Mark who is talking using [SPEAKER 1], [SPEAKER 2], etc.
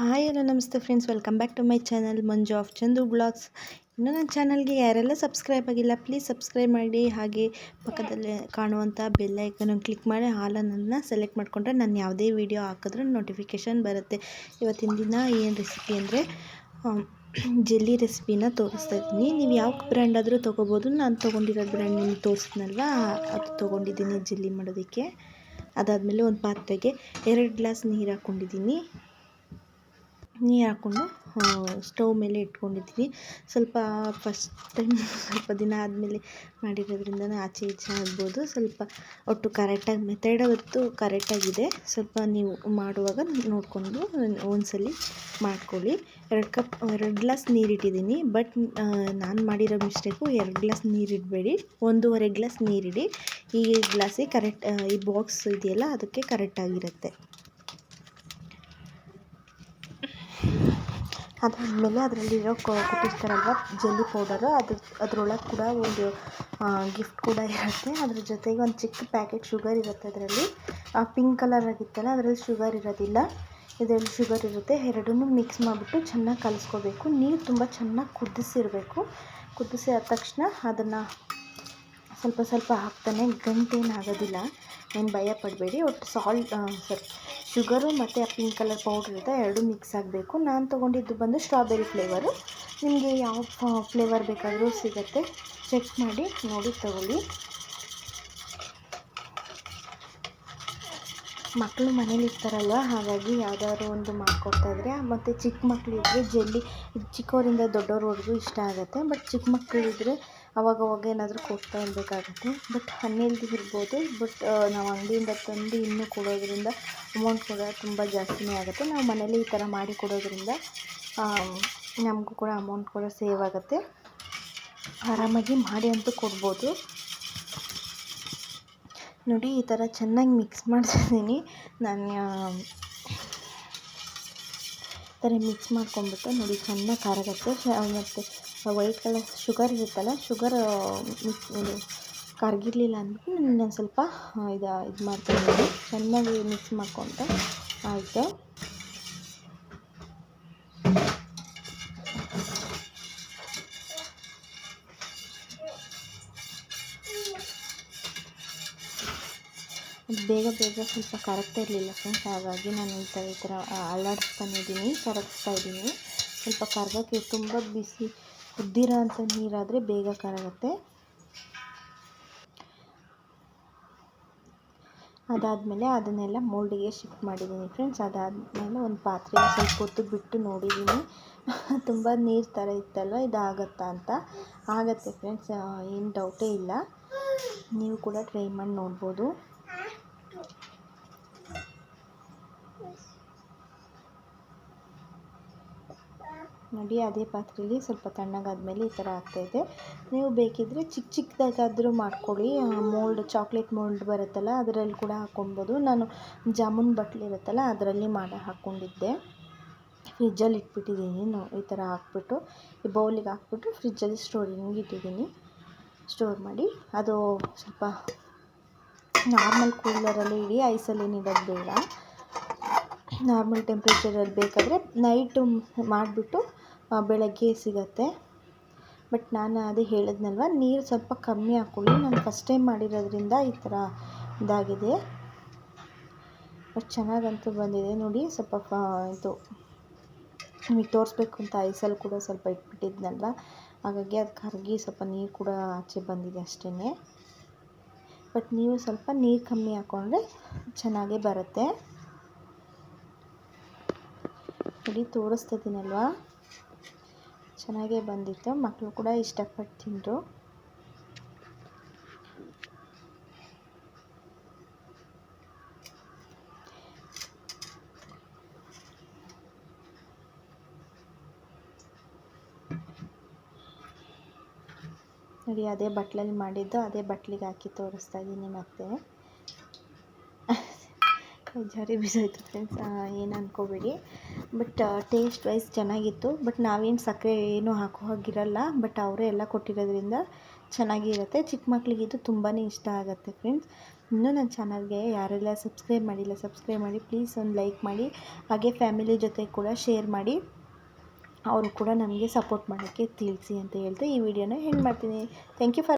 [SPEAKER 1] Hi, hello, ನಮಸ್ತೆ friends welcome back to my channel Manju of Chandu vlogs ಇನ್ನೂ ನನ್ನ ಚಾನಲ್ಗೆ ಯಾರೆಲ್ಲ ಸಬ್ಸ್ಕ್ರೈಬ್ ಆಗಿಲ್ಲ ಪ್ಲೀಸ್ ಸಬ್ಸ್ಕ್ರೈಬ್ ಮಾಡಿ. ಹಾಗೆ ಪಕ್ಕದಲ್ಲೇ ಕಾಣುವಂಥ ಬೆಲ್ ಐಕನ್ ಕ್ಲಿಕ್ ಮಾಡಿ. ಹಾಲನ್ನು ಸೆಲೆಕ್ಟ್ ಮಾಡಿಕೊಂಡ್ರೆ ನಾನು ಯಾವುದೇ ವೀಡಿಯೋ ಹಾಕಿದ್ರೂ ನೋಟಿಫಿಕೇಷನ್ ಬರುತ್ತೆ. ಇವತ್ತಿನ ದಿನ ಏನು ರೆಸಿಪಿ ಅಂದರೆ ಜೆಲ್ಲಿ ರೆಸಿಪಿನ ತೋರಿಸ್ತಾ ಇದ್ದೀನಿ. ನೀವು ಯಾವ ಬ್ರ್ಯಾಂಡ್ ಆದರೂ ತೊಗೋಬೋದು. ನಾನು ತೊಗೊಂಡಿರೋ ಬ್ರ್ಯಾಂಡ್ ನಿಮಗೆ ತೋರಿಸ್ತೀನಲ್ವ? ಅದು ತೊಗೊಂಡಿದ್ದೀನಿ ಜೆಲ್ಲಿ ಮಾಡೋದಕ್ಕೆ. ಅದಾದಮೇಲೆ ಒಂದು ಪಾತ್ರೆಗೆ ಎರಡು ಗ್ಲಾಸ್ ನೀರು ಹಾಕ್ಕೊಂಡಿದ್ದೀನಿ ನೀರು ಹಾಕ್ಕೊಂಡು ಸ್ಟವ್ ಮೇಲೆ ಇಟ್ಕೊಂಡಿದ್ದೀನಿ. ಸ್ವಲ್ಪ ಫಸ್ಟ್ ಟೈಮ್ ಸ್ವಲ್ಪ ದಿನ ಆದಮೇಲೆ ಮಾಡಿರೋದ್ರಿಂದ ಆಚೆ ಈಚೆ ಆಗ್ಬೋದು. ಸ್ವಲ್ಪ ಒಟ್ಟು ಕರೆಕ್ಟಾಗಿ ಮೆಥಡ್ ಅವತ್ತು ಕರೆಕ್ಟಾಗಿದೆ ಸ್ವಲ್ಪ ನೀವು ಮಾಡುವಾಗ ನೋಡಿಕೊಂಡು ಒಂದ್ಸಲಿ ಮಾಡ್ಕೊಳ್ಳಿ. ಎರಡು ಕಪ್, ಎರಡು ಗ್ಲಾಸ್ ನೀರು ಇಟ್ಟಿದ್ದೀನಿ. ಬಟ್ ನಾನು ಮಾಡಿರೋ ಮಿಸ್ಟೇಕು ಎರಡು ಗ್ಲಾಸ್ ನೀರು ಇಡಬೇಡಿ. ಒಂದೂವರೆ ಗ್ಲಾಸ್ ನೀರಿಡಿ ಈ ಗ್ಲಾಸಿಗೆ ಕರೆಕ್ಟ್ ಈ ಬಾಕ್ಸ್ ಇದೆಯಲ್ಲ, ಅದಕ್ಕೆ ಕರೆಕ್ಟಾಗಿರುತ್ತೆ ಅದಾದಮೇಲೆ ಅದರಲ್ಲಿರೋ ಕೊಟ್ಟಿರ್ತಾರಲ್ವ ಜೆಲ್ಲಿ ಪೌಡರು ಅದು, ಅದರೊಳಗೆ ಕೂಡ ಒಂದು ಗಿಫ್ಟ್ ಕೂಡ ಇರುತ್ತೆ. ಅದ್ರ ಜೊತೆಗೆ ಒಂದು ಚಿಕ್ಕ ಪ್ಯಾಕೆಟ್ ಶುಗರ್ ಇರುತ್ತೆ ಅದರಲ್ಲಿ. ಪಿಂಕ್ ಕಲರ್ ಆಗಿತ್ತಲ್ಲ, ಅದರಲ್ಲಿ ಶುಗರ್ ಇರೋದಿಲ್ಲ. ಇದರಲ್ಲಿ ಶುಗರ್ ಇರುತ್ತೆ. ಎರಡನ್ನೂ ಮಿಕ್ಸ್ ಮಾಡಿಬಿಟ್ಟು ಚೆನ್ನಾಗಿ ಕಲಿಸ್ಕೋಬೇಕು. ನೀರು ತುಂಬ ಚೆನ್ನಾಗಿ ಕುದಿಸಿರಬೇಕು. ಕುದಿಸಿ ಆದ ತಕ್ಷಣ ಅದನ್ನು ಸ್ವಲ್ಪ ಸ್ವಲ್ಪ ಹಾಕ್ತಾನೆ, ಗಂಟೇನು ಆಗೋದಿಲ್ಲ. ಏನು ಭಯ ಪಡಬೇಡಿ. ಒಟ್ಟು ಸಾಲ್ಟ್ ಸರಿ ಶುಗರು ಮತ್ತು ಆ ಪಿಂಕ್ ಕಲರ್ ಪೌಡ್ರ್ ಇರುತ್ತೆ ಎರಡು ಮಿಕ್ಸ್ ಆಗಬೇಕು. ನಾನು ತೊಗೊಂಡಿದ್ದು ಬಂದು ಸ್ಟ್ರಾಬೆರಿ ಫ್ಲೇವರು ನಿಮಗೆ ಯಾವ ಫ್ಲೇವರ್ ಬೇಕಾದರೂ ಸಿಗುತ್ತೆ. ಚೆಕ್ ಮಾಡಿ, ನೋಡಿ ತಗೊಳ್ಳಿ. ಮಕ್ಕಳು ಮನೇಲಿ ಇರ್ತಾರಲ್ವ, ಹಾಗಾಗಿ ಯಾವುದಾದ್ರು ಒಂದು ಮಾಡಿಕೊಡ್ತಾಯಿದ್ರೆ ಮತ್ತು ಚಿಕ್ಕ ಮಕ್ಕಳಿದ್ರೆ ಜಲ್ಲಿ ಚಿಕ್ಕವರಿಂದ ದೊಡ್ಡವ್ರವರೆಗೂ ಇಷ್ಟ ಆಗುತ್ತೆ. ಬಟ್ ಚಿಕ್ಕ ಮಕ್ಕಳು ಇದ್ದರೆ ಅವಾಗವಾಗ ಏನಾದರೂ ಕೊಡ್ತಾ ಇರಬೇಕಾಗುತ್ತೆ. ಬಟ್ ಹಣ್ಣಿಲ್ದಿರ್ಬೋದು ಬಟ್ ನಾವು ಅಂಗಡಿಯಿಂದ ತಂದು ಇನ್ನೂ ಕೊಡೋದರಿಂದ ಅಮೌಂಟ್ ಕೂಡ ತುಂಬ ಜಾಸ್ತಿನೇ ಆಗುತ್ತೆ. ನಾವು ಮನೇಲಿ ಈ ಥರ ಮಾಡಿ ಕೊಡೋದರಿಂದ ನಮಗೂ ಕೂಡ ಅಮೌಂಟ್ ಕೂಡ ಸೇವ್ ಆಗುತ್ತೆ. ಆರಾಮಾಗಿ ಮಾಡಿ ಅಂತೂ ಕೊಡ್ಬೋದು. ನೋಡಿ, ಈ ಥರ ಚೆನ್ನಾಗಿ ಮಿಕ್ಸ್ ಮಾಡ್ತಿದ್ದೀನಿ. ನಾನು ಈ ಥರ ಮಿಕ್ಸ್ ಮಾಡ್ಕೊಂಬಿಟ್ಟು ನೋಡಿ, ಚೆನ್ನಾಗಿ ಕರಗುತ್ತೆ ಮತ್ತು ವೈಟ್ ಕಲರ್ ಶುಗರ್ ಇರುತ್ತಲ್ಲ, ಶುಗರ್ ಇದು ಕರಗಿರ್ಲಿಲ್ಲ ಅಂದ್ಬಿಟ್ಟು ನಾನು ಸ್ವಲ್ಪ ಇದು ಇದು ಮಾಡ್ಕೊಂಡಿದ್ದೀನಿ ಚೆನ್ನಾಗಿ ಮಿಕ್ಸ್ ಮಾಡ್ಕೊಂಡೆ ಆಯಿತು. ಬೇಗ ಬೇಗ ಸ್ವಲ್ಪ ಕರಗ್ತಾ ಇರಲಿಲ್ಲ ಫ್ರೆಂಡ್ಸ್ ಹಾಗಾಗಿ ನಾನು ಈ ಥರ ಈ ಥರ ಅಲ್ಲಾಡಿಸ್ತಾನೆ ಕರಗಿಸ್ತಾ ಇದ್ದೀನಿ. ಸ್ವಲ್ಪ ಕರ್ಗೋಕ್ಕೆ ತುಂಬ ಬಿಸಿ ಕುದ್ದಿರೋ ಅಂಥ ನೀರಾದರೆ ಬೇಗ ಕರಗುತ್ತೆ. ಅದಾದಮೇಲೆ ಅದನ್ನೆಲ್ಲ ಮೋಲ್ಡಿಗೆ ಶಿಫ್ಟ್ ಮಾಡಿದ್ದೀನಿ ಫ್ರೆಂಡ್ಸ್. ಅದಾದಮೇಲೆ ಒಂದು ಪಾತ್ರೆ ಸ್ವಲ್ಪ ಹೊತ್ತು ಬಿಟ್ಟು ನೋಡಿದ್ದೀನಿ. ತುಂಬ ನೀರು ಥರ ಇತ್ತಲ್ವ? ಇದಾಗತ್ತಾ ಅಂತ. ಆಗತ್ತೆ ಫ್ರೆಂಡ್ಸ್ ಏನು ಡೌಟೇ ಇಲ್ಲ. ನೀವು ಕೂಡ ಟ್ರೈ ಮಾಡಿ ನೋಡ್ಬೋದು. ನೋಡಿ, ಅದೇ ಪಾತ್ರೆಯಲ್ಲಿ ಸ್ವಲ್ಪ ತಣ್ಣಗಾದ್ಮೇಲೆ ಈ ಥರ ಆಗ್ತಾಯಿದೆ ನೀವು ಬೇಕಿದ್ದರೆ ಚಿಕ್ಕ ಚಿಕ್ಕದಾಗಾದರೂ ಮಾಡ್ಕೊಳ್ಳಿ. ಮೋಲ್ಡ್ ಚಾಕ್ಲೇಟ್ ಮೋಲ್ಡ್ ಬರುತ್ತಲ್ಲ, ಅದರಲ್ಲಿ ಕೂಡ ಹಾಕ್ಕೊಬೋದು ನಾನು ಜಾಮೂನ್ ಬಟ್ಲಿರುತ್ತಲ್ಲ ಅದರಲ್ಲಿ ಮಾಡಿ, ಹಾಕ್ಕೊಂಡಿದ್ದೆ. ಫ್ರಿಜ್ಜಲ್ಲಿ ಇಟ್ಬಿಟ್ಟಿದ್ದೀನಿ. ಈ ಥರ ಹಾಕ್ಬಿಟ್ಟು, ಈ ಬೌಲಿಗೆ ಹಾಕ್ಬಿಟ್ಟು ಫ್ರಿಜ್ಜಲ್ಲಿ ಸ್ಟೋರಿಂಗ್ ಇಟ್ಟಿದ್ದೀನಿ. ಸ್ಟೋರ್ ಮಾಡಿ, ಅದು ಸ್ವಲ್ಪ ನಾರ್ಮಲ್ ಕೂಲರಲ್ಲಿ ಇಡಿ, ಐಸಲ್ಲಿ ನೀಡೋದು ಬೇಡ. ನಾರ್ಮಲ್ ಟೆಂಪ್ರೇಚರಲ್ಲಿ ಬೇಕಾದರೆ ನೈಟು ಮಾಡಿಬಿಟ್ಟು ಬೆಳಗ್ಗೆ ಸಿಗುತ್ತೆ. ಬಟ್ ನಾನು ಅದೇ ಹೇಳಿದ್ನಲ್ವ, ನೀರು ಸ್ವಲ್ಪ ಕಮ್ಮಿ ಹಾಕ್ಕೊಳ್ಳಿ ನಾನು ಫಸ್ಟ್ ಟೈಮ್ ಮಾಡಿರೋದ್ರಿಂದ ಈ ಥರ ಇದಾಗಿದೆ. ಬಟ್ ಚೆನ್ನಾಗಂತೂ ಬಂದಿದೆ. ನೋಡಿ, ಸ್ವಲ್ಪ ಇದು ನಿಮಗೆ ತೋರಿಸ್ಬೇಕು ಅಂತ ಐಸಲ್ಲಿ ಕೂಡ ಸ್ವಲ್ಪ ಇಟ್ಬಿಟ್ಟಿದ್ನಲ್ವ? ಹಾಗಾಗಿ ಅದು ಕರಗಿ ಸ್ವಲ್ಪ ನೀರು ಕೂಡ ಆಚೆ ಬಂದಿದೆ ಅಷ್ಟೇ ಬಟ್ ನೀವು ಸ್ವಲ್ಪ ನೀರು ಕಮ್ಮಿ ಹಾಕ್ಕೊಂಡ್ರೆ ಚೆನ್ನಾಗೇ ಬರುತ್ತೆ. ನೋಡಿ ತೋರಿಸ್ತಾ ಇದ್ದೀನಲ್ವಾ ಚೆನ್ನಾಗೇ ಬಂದಿತ್ತು. ಮಕ್ಕಳು ಕೂಡ ಇಷ್ಟಪಟ್ಟು ತಿಂದರು. ನೋಡಿ, ಅದೇ ಬಟ್ಲಲ್ಲಿ ಮಾಡಿದ್ದು, ಅದೇ ಬಟ್ಲಿಗೆ ಹಾಕಿ ತೋರಿಸ್ತಾ ಇದ್ದೀನಿ ಮತ್ತೆ. ಜಾರಿ ಬಿಸಾಯಿತು ಫ್ರೆಂಡ್ಸ್ ಏನು ಅಂದ್ಕೋಬೇಡಿ ಬಟ್ ಟೇಸ್ಟ್ ವೈಸ್ ಚೆನ್ನಾಗಿತ್ತು. ಬಟ್ ನಾವೇನು ಸಕ್ಕರೆ ಏನು ಹಾಕೋ ಹಾಗಿರಲ್ಲ ಬಟ್ ಅವರೇ ಎಲ್ಲ ಕೊಟ್ಟಿರೋದ್ರಿಂದ ಚೆನ್ನಾಗಿರುತ್ತೆ. ಚಿಕ್ಕ ಮಕ್ಕಳಿಗೆ ಇದು ತುಂಬಾ ಇಷ್ಟ ಆಗುತ್ತೆ ಫ್ರೆಂಡ್ಸ್ ಇನ್ನೂ ನನ್ನ ಚಾನಲ್ಗೆ ಯಾರೆಲ್ಲ ಸಬ್ಸ್ಕ್ರೈಬ್ ಮಾಡಿಲ್ಲ ಸಬ್ಸ್ಕ್ರೈಬ್ ಮಾಡಿ ಪ್ಲೀಸ್ ಒಂದು ಲೈಕ್ ಮಾಡಿ. ಹಾಗೆ ಫ್ಯಾಮಿಲಿ ಜೊತೆ ಕೂಡ ಶೇರ್ ಮಾಡಿ. ಅವರು ಕೂಡ ನಮಗೆ ಸಪೋರ್ಟ್ ಮಾಡೋಕ್ಕೆ ತಿಳಿಸಿ ಅಂತ ಹೇಳ್ತಾ ಈ ವಿಡಿಯೋನ ಹೆಂಗೆ ಮಾಡ್ತೀನಿ. Thank you for